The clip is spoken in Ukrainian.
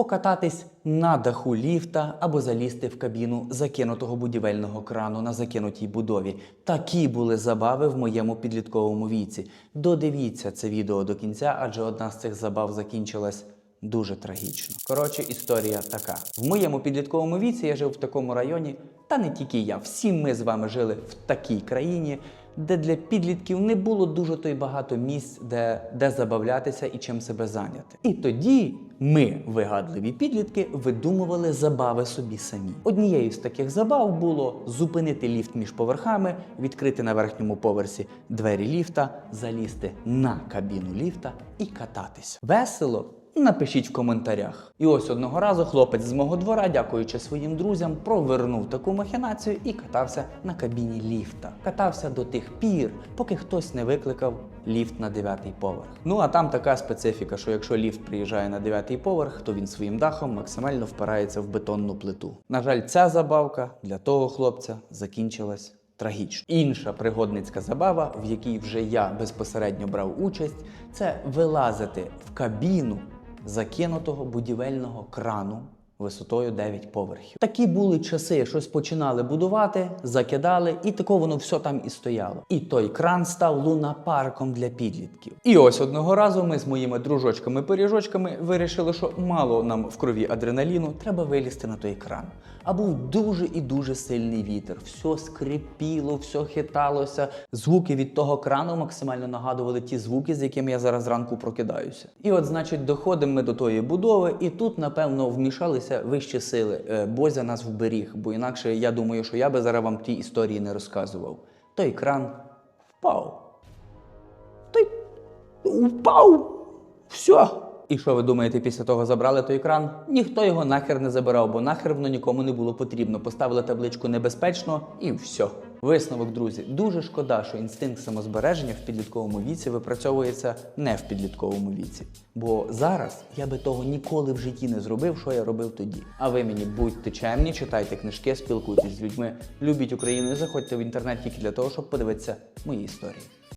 покататись на даху ліфта або залізти в кабіну закинутого будівельного крану на закинутій будові. Такі були забави в моєму підлітковому віці. Додивіться це відео до кінця, адже одна з цих забав закінчилась дуже трагічно. Коротше, історія така: в моєму підлітковому віці я жив в такому районі, та не тільки я. Всі ми з вами жили в такій країні, де для підлітків не було дуже то й багато місць, де, де забавлятися і чим себе зайняти. І тоді ми, вигадливі підлітки, видумували забави собі самі. Однією з таких забав було зупинити ліфт між поверхами, відкрити на верхньому поверсі двері ліфта, залізти на кабіну ліфта і кататися. Весело. Напишіть в коментарях. І ось одного разу хлопець з мого двора, дякуючи своїм друзям, провернув таку махінацію і катався на кабіні ліфта. Катався до тих пір, поки хтось не викликав ліфт на дев'ятий поверх. Ну а там така специфіка, що якщо ліфт приїжджає на дев'ятий поверх, то він своїм дахом максимально впирається в бетонну плиту. На жаль, ця забавка для того хлопця закінчилась. Трагічно. Інша пригодницька забава, в якій вже я безпосередньо брав участь, це вилазити в кабіну закинутого будівельного крану висотою 9 поверхів. Такі були часи, щось починали будувати, закидали, і тако воно все там і стояло. І той кран став лунапарком для підлітків. І ось одного разу ми з моїми дружочками-пиріжочками вирішили, що мало нам в крові адреналіну, треба вилізти на той кран. А був дуже і дуже сильний вітер. Все скрипіло, все хиталося. Звуки від того крану максимально нагадували ті звуки, з якими я зараз зранку прокидаюся. І от, значить, доходимо ми до тої будови, і тут, напевно, вмішалися вищі сили. Е, Бозя нас вберіг, бо інакше я думаю, що я би зараз вам ті історії не розказував. Той кран впав. Той упав. Все. І що ви думаєте, після того забрали той кран? Ніхто його нахер не забирав, бо нахер воно нікому не було потрібно. Поставили табличку небезпечно і все. Висновок, друзі, дуже шкода, що інстинкт самозбереження в підлітковому віці випрацьовується не в підлітковому віці. Бо зараз я би того ніколи в житті не зробив, що я робив тоді. А ви мені будьте чемні, читайте книжки, спілкуйтесь з людьми, любіть Україну і заходьте в інтернет тільки для того, щоб подивитися мої історії.